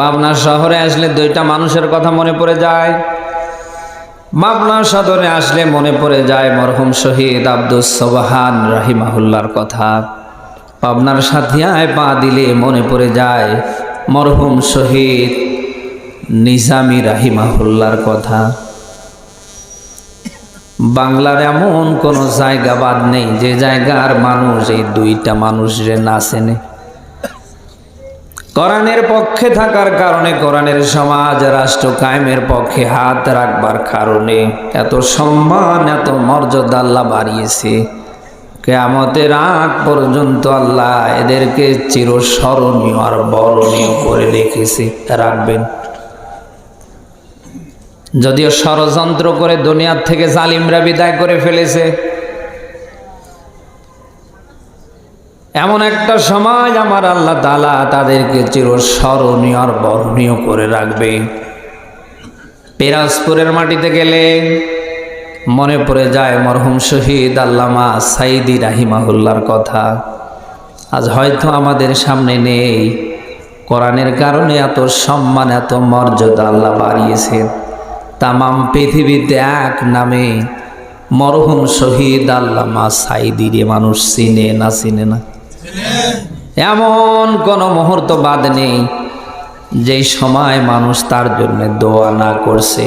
পাবনা শহরে আসলে দুইটা মানুষের কথা মনে পড়ে যায়। পাবনা সদরে আসলে মনে পড়ে যায় মরহুম শহীদ আব্দুস সোবাহান রাহিমাহুল্লার কথা। পাবনার সাথিয়ায় পা দিলে মনে পড়ে যায় মরহুম শহীদ নিজামি রাহিমাহুল্লার কথা। বাংলার এমন কোনো জায়গা বাদ নেই যে জায়গার মানুষ এই দুইটা মানুষ মানুষের না চেনে। কোরআনের পক্ষে থাকার কারণে কোরআনের সমাজ রাষ্ট্র কায়েমের পক্ষে হাত রাখবার কারণে এত সম্মান, এত মর্যাদা আল্লাহ বাড়িয়েছে। কেয়ামতের আগ পর্যন্ত আল্লাহ এদেরকে চিরস্মরণীয় আর বরণীয় করে রেখেছে। রাখবেন। যদিও ষড়যন্ত্র করে দুনিয়ার থেকে জালিমরা বিদায় করে ফেলেছে এমন একটা সময় আমার আল্লাহ তালা তাদেরকে চিরস্মরণীয় আর বরণীয় করে রাখবে। পিরাজপুরের মাটিতে গেলে মনে পড়ে যায় মরহুম শহীদ আল্লামা সাইদি রাহিমাহুল্লার কথা। আজ হয়তো আমাদের সামনে নেই। কোরআনের কারণে এত সম্মান, এত মর্যাদা আল্লাহ বাড়িয়েছেন তামাম পৃথিবীতে এক নামে মরহুম শহীদ আল্লামা সাইদিরে মানুষ চিনে না চিনে না। এমন কোনো মুহূর্ত বাদ নেই যেই সময় মানুষ তার জন্য দোয়া না করছে।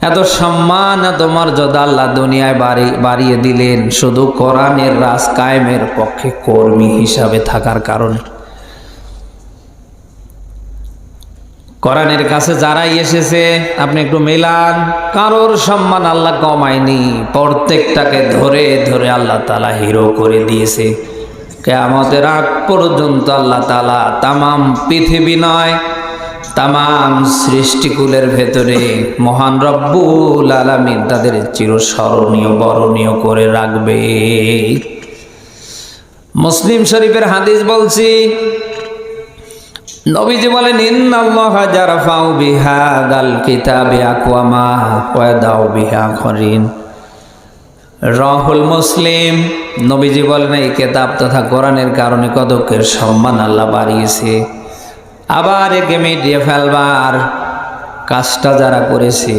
এত সম্মান, এত মর্যাদা আল্লাহ দুনিয়ায় বাড়ি, বাড়িয়ে দিলেন শুধু কোরআনের রাজ কায়েমের পক্ষে কর্মী হিসাবে থাকার কারণে। কোরআনের কাছে যারাই এসেছে, আপনি একটু মেলান, কারোর সম্মান আল্লাহ কমায়নি, প্রত্যেকটাকে ধরে ধরে আল্লাহ তালা হিরো করে দিয়েছে। কেয়ামতের আগ পর্যন্ত আল্লাহ তালা তামাম পৃথিবী নয়, তামাম সৃষ্টিকুলের ভেতরে মহান রব্বুল আলমিন তাদের চিরস্মরণীয়, বরণীয় করে রাখবে। মুসলিম শরীফের হাদিস বলছি, নবীজি বলেন, ইন্নাল্লাহ জারফাউ বিহা গাল কিতাবে আকওয়ামা ওয়া দাও বিহা খরিন। রহুল মুসলিম, নবীজি বলেন, এই কেতাব তথা কোরআনের কারণে কদকের সম্মান আল্লাহ বাড়িয়েছে। আবার একে মিটিয়ে ফেলবার কাজটা যারা করেছে,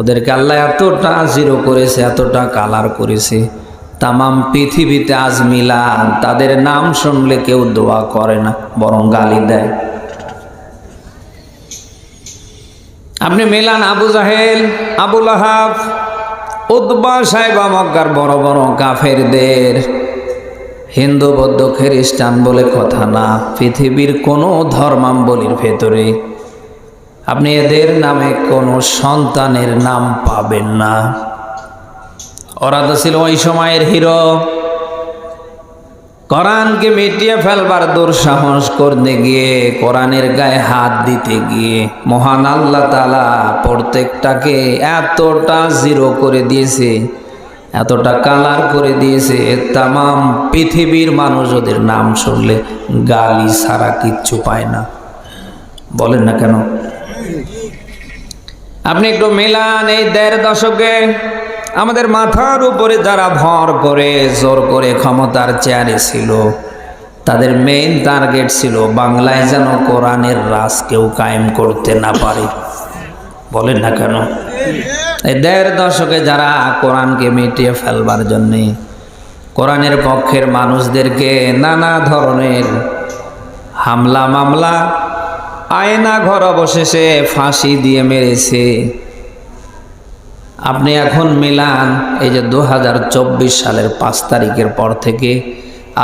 ওদেরকে আল্লাহ এতটা জিরো করেছে, এতটা কালার করেছে। তামাম পৃথিবীতে আজ মিলান, তাদের নাম শুনলে কেউ দোয়া করে না, বরং গালি দেয়। আপনি মিলান আবু জাহেল আবুল আহাব উদ্বা সাহেব মক্কার বড় বড় কাফেরদের। হিন্দু, বৌদ্ধ, খ্রিস্টান বলে কথা না। পৃথিবীর কোনো ধর্মাম্বলির ভেতরে আপনি এদের নামে কোনো সন্তানের নাম পাবেন না। ওরা তো ছিল ওই সময়ের হিরো। কোরআনকে মিটিয়ে ফেলবার দুঃসাহস করতে গিয়ে, কোরআনের গায়ে হাত দিতে গিয়ে, মহান আল্লাহ তালা প্রত্যেকটাকে এতটা জিরো করে দিয়েছে, এতটা কালার করে দিয়েছে তামাম পৃথিবীর মানুষ ওদের নাম শুনলে গালি ছাড়া কিচ্ছু পায় না। বলেন না কেন? আপনি একটু মেলান এই দেড় দশকে। আমাদের মাথার উপরে যারা ভর করে, জোর করে ক্ষমতার চেয়ারে ছিল, তাদের মেইন টার্গেট ছিল বাংলায় যেন কোরআনের রাজ কেউ কায়েম করতে না পারে। বলেন না কেন? এই দেড় দশকে যারা কোরআনকে মিটিয়ে ফেলবার জন্যে, কোরআনের পক্ষের মানুষদেরকে নানা ধরনের হামলা মামলা আয়না ঘর অবশেষে ফাঁসি দিয়ে মেরেছে আপনি এখন মিলান এই যে দু হাজার চব্বিশ সালের পাঁচ তারিখের পর থেকে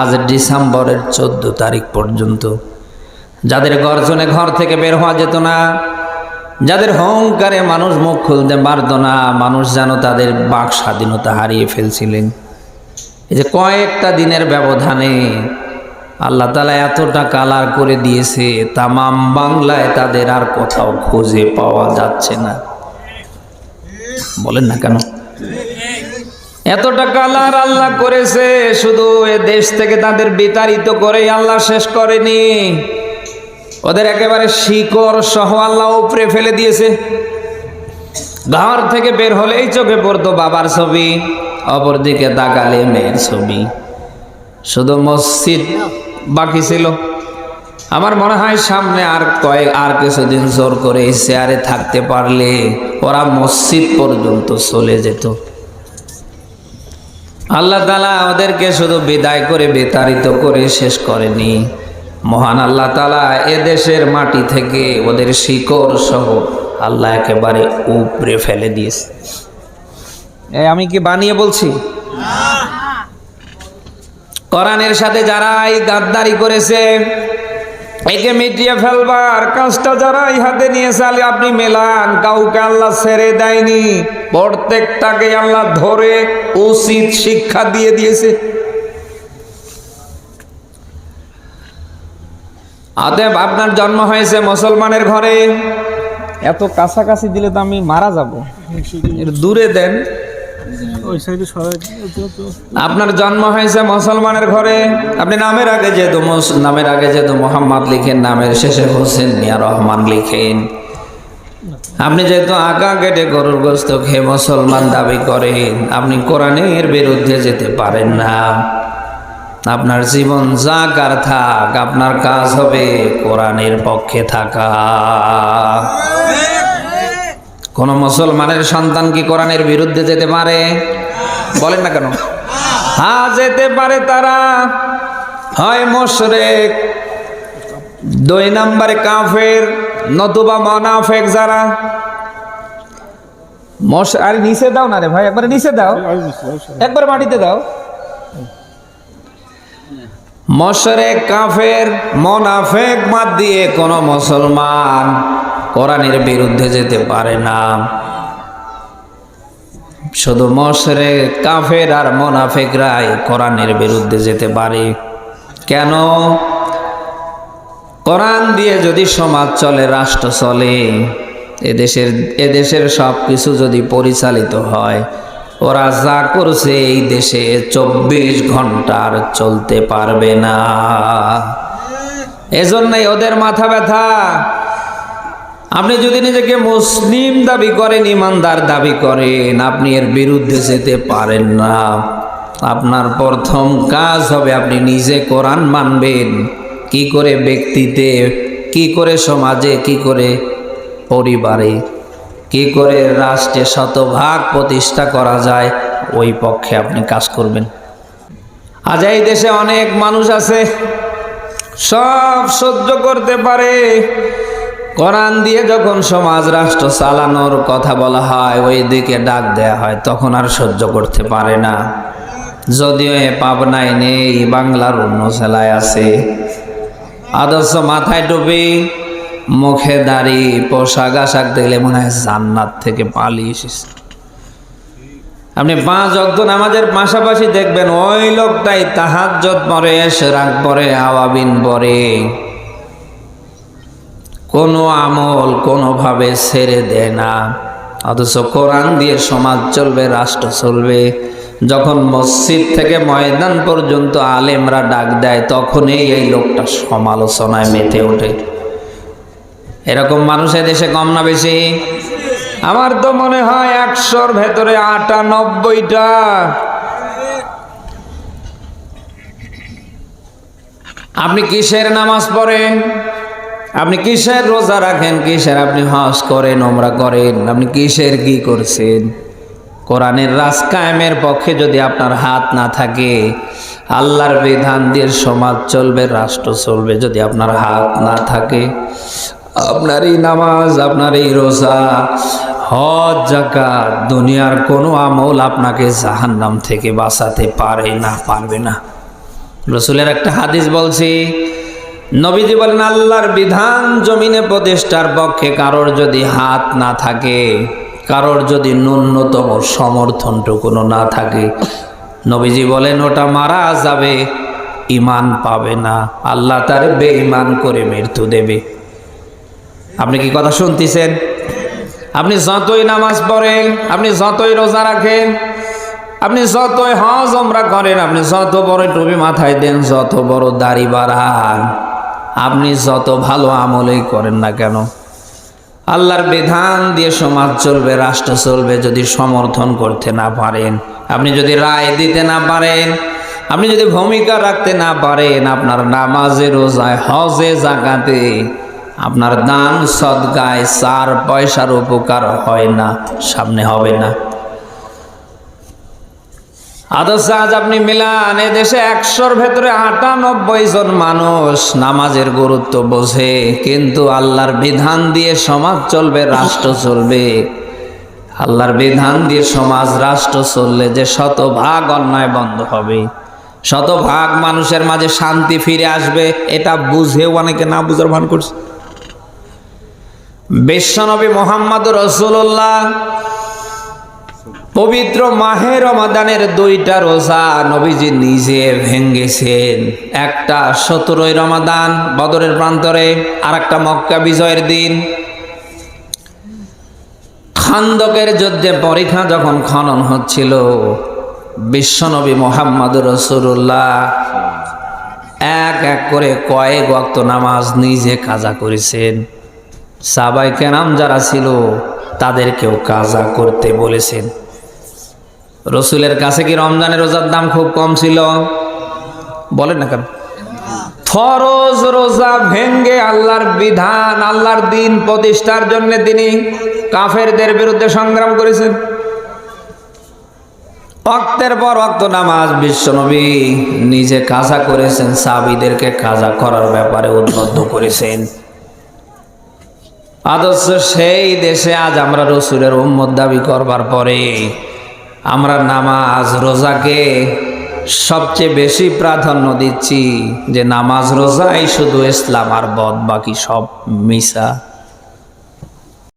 আজ ডিসেম্বরের চোদ্দ তারিখ পর্যন্ত। যাদের গর্জনে ঘর থেকে বের হওয়া যেত না, যাদের হংকারে মানুষ মুখ খুলতে পারত না, মানুষ যেন তাদের বাক স্বাধীনতা হারিয়ে ফেলছিলেন। এই যে কয়েকটা দিনের ব্যবধানে আল্লাহ তালা এতটা কালার করে দিয়েছে, তামাম বাংলায় তাদের আর কোথাও খুঁজে পাওয়া যাচ্ছে না। বলেন না কেন? এতটা কালার আল্লাহ করেছে, শুধু এ দেশ থেকে তাদের বিতাড়িত করে আল্লাহ শেষ করেনি। ওদের একেবারে শিকড় সহ আল্লাহ উপরে ফেলে দিয়েছে। ঘর থেকে বের হলেই চোখে পড়তো বাবার ছবি, অপরদিকে তাকালে মেয়ের ছবি। শুধু মসজিদ বাকি ছিল। আমার মনে হয় সামনে আর কয়েক আর কিছুদিন জোর করে এই চেয়ারে থাকতে পারলে ওরা মসজিদ পর্যন্ত চলে যেত। আল্লাহ তালা ওদেরকে শুধু বিদায় করে বিতাড়িত করে শেষ করেনি। মহান আল্লাহ তালা এদেশের মাটি থেকে ওদের শিকড় সহ আল্লাহ একেবারে উপরে ফেলে দিয়েছে। এ আমি কি বানিয়ে বলছি? কোরআনের সাথে যারা এই গাদ্দারি করেছে একে মিটিয়ে ফেলবার কাজটা যারা হাতে নিয়েছে আপনি মেলান, কাউকে আল্লাহ ছেড়ে দেয়নি। প্রত্যেকটাকে আল্লাহ ধরে উচিত শিক্ষা দিয়ে দিয়েছে। অতএব আপনার জন্ম হয়েছে মুসলমানের ঘরে। এত কাছাকাছি দিলে তো আমি মারা যাব। দূরে দেন। আপনার জন্ম হয়েছে মুসলমানের ঘরে। আপনি নামের আগে যেহেতু নামের আগে যেহেতু মোহাম্মদ লিখেন, নামের শেষে হোসেন মিয়া রহমান লিখেন। আপনি যেহেতু আঁকা কেটে গরুর গোস্ত খেয়ে মুসলমান দাবি করেন, আপনি কোরআনের বিরুদ্ধে যেতে পারেন না। আপনার জীবন যাক আর থাক, আপনার কাজ হবে কোরআনের পক্ষে থাকা। কোন মুসলমানের সন্তান কি কোরআনের বিরুদ্ধে যেতে পারে? বলেন না কেন? হ্যাঁ যেতে পারে তারা। হয় মোশরেক, দুই নম্বরে কাফের, নতুবা মনাফেক যারা। মশ, আরে নিচে দাও না রে ভাই, একবারে নিচে দাও। একবার মাটিতে দাও। মশরেক, কাফের, মনাফেক বাদ দিয়ে কোন মুসলমান কোরআনের বিরুদ্ধে যেতে পারে না। শুধু মশরে কাফের আর মোনাফেকরাই কোরআনের বিরুদ্ধে যেতে পারে। কেন? কোরআন দিয়ে যদি সমাজ চলে, রাষ্ট্র চলে, এদেশের এদেশের সব কিছু যদি পরিচালিত হয়, ওরা যা করছে এই দেশে চব্বিশ ঘণ্টার চলতে পারবে না। এজন্যই ওদের মাথা ব্যথা। আপনি যদি নিজেকে মুসলিম দাবি করেন, ইমানদার দাবি করেন, আপনি এর বিরুদ্ধে যেতে পারেন না। আপনার প্রথম কাজ হবে আপনি নিজে কোরআন মানবেন। কি করে ব্যক্তিতে, কি করে সমাজে, কি করে পরিবারে, কি করে রাষ্ট্রে শতভাগ প্রতিষ্ঠা করা যায়, ওই পক্ষে আপনি কাজ করবেন। আজ এই দেশে অনেক মানুষ আছে, সব সহ্য করতে পারে কোরআন দিয়ে যখন সমাজ রাষ্ট্র চালানোর কথা বলা হয়, ওই দিকে ডাক দেয়া হয়, তখন আর সহ্য করতে পারে না। যদিও এ পাবনায় নেই, বাংলার অন্য জেলায় আছে। আদর্শ মাথায় টুপি, মুখে দাড়ি, পোশাক আশাক দেখলে মনে হয় জান্নাত থেকে পালিয়ে এসেছে। আপনি পাঁচ অক্ত নামাজের পাশাপাশি দেখবেন, ওই লোকটাই তাহাজ্জত পরে সেরাক পরে, আওয়াবিন পরে। কোনো আমল কোনোভাবে ছেড়ে দেয় না। অথচ কোরআন দিয়ে সমাজ চলবে, রাষ্ট্র চলবে। যখন মসজিদ থেকে ময়দান পর্যন্ত আলেমরা ডাক দেয়, তখনই এই লোকটা সমালোচনায় মেতে ওঠে। এরকম মানুষের দেশে কম না বেশি? আমার তো মনে হয় একশোর ভেতরে আটানব্বইটা। আপনি কিসের নামাজ পড়েন? আপনি কিসের রোজা রাখেন? কিসের? আপনি হজ করেন ওমরা করেন। আপনি কিসের কি করছেন? কোরআনের রাজ কায়েমের পক্ষে যদি আপনার হাত না থাকে, আল্লাহর বিধান দিয়ে সমাজ চলবে, রাষ্ট্র চলবে যদি আপনার হাত না থাকে। আপনার এই নামাজ, আপনার এই রোজা, হজ জাকাত দুনিয়ার কোনো আমল আপনাকে জাহান্নাম থেকে বাঁচাতে পারে না, পারবে না। রসুলের একটা হাদিস বলছি নবীজি বলেন, আল্লাহর বিধান জমিনে প্রতিষ্ঠার পক্ষে কারোর যদি হাত না থাকে, কারোর যদি ন্যূনতম সমর্থনটুকুনো না থাকে, নবীজি বলেন, ওটা মারা যাবে ইমান পাবে না। আল্লাহ তার বেঈমান করে মৃত্যু দেবে। আপনি কি কথা শুনতেছেন? আপনি যতই নামাজ পড়েন, আপনি যতই রোজা রাখেন, আপনি যতই হজ আমরা করেন, আপনি যত বড় টুপি মাথায় দেন, যত বড় দাড়ি বাড়ান আপনি যত ভালো আমলেই করেন না কেন? আল্লাহর বিধান দিয়ে সমাজ চলবে, রাষ্ট্র চলবে যদি সমর্থন করতে না পারেন। আপনি যদি রায় দিতে না পারেন, আপনি যদি ভূমিকা রাখতে না পারেন, আপনার নামাজে, রোজায়, হজে, জাকাতে আপনার দান সদগায় চার পয়সার উপকার হয় না, সামনে হবে না। আদর্শ আজ আপনি মিলান, এ দেশে একশোর ভেতরে আটানব্বই জন মানুষ নামাজের গুরুত্ব বোঝে, কিন্তু আল্লাহর বিধান দিয়ে সমাজ চলবে, রাষ্ট্র চলবে। আল্লাহর বিধান দিয়ে সমাজ, রাষ্ট্র চললে যে শতভাগ অন্যায় বন্ধ হবে। শতভাগ মানুষের মাঝে শান্তি ফিরে আসবে, এটা বুঝেও অনেকে না বুঝার ভান করছে। বিশ্বনবী মোহাম্মদ রসুল্লাহ পবিত্র মাহে রমাদানের দুইটা রোজা নবীজি নিজে ভেঙ্গেছেন। একটা সতেরোই রমাদান বদরের প্রান্তরে আর একটা মক্কা বিজয়ের দিন। খান্দকের যুদ্ধে পরীক্ষা যখন খনন হচ্ছিল, বিশ্বনবী মোহাম্মদ রসুল্লাহ এক এক করে কয়েক ওয়াক্ত নামাজ নিজে কাজা করেছেন। সাবাই কেনাম যারা ছিল, তাদেরকেও কাজা করতে বলেছেন। রসুলের কাছে কি রমজানের রোজার দাম খুব কম ছিল? বলেন না কেন? ফরজ রোজা ভেঙ্গে আল্লাহর বিধান, আল্লাহর দিন প্রতিষ্ঠার জন্য তিনি কাফেরদের বিরুদ্ধে সংগ্রাম করেছেন। অক্তের পর অক্ত নামাজ বিশ্বনবী নিজে কাজা করেছেন সাবিদেরকে কাজা করার ব্যাপারে উদ্বুদ্ধ করেছেন। আদর্শ সেই দেশে আজ আমরা রসুলের উম্মত দাবি করবার পরে আমরা নামাজ রোজাকে সবচেয়ে বেশি প্রাধান্য দিচ্ছি যে নামাজ রোজাই শুধু ইসলাম আর বদ বাকি সব মিশা।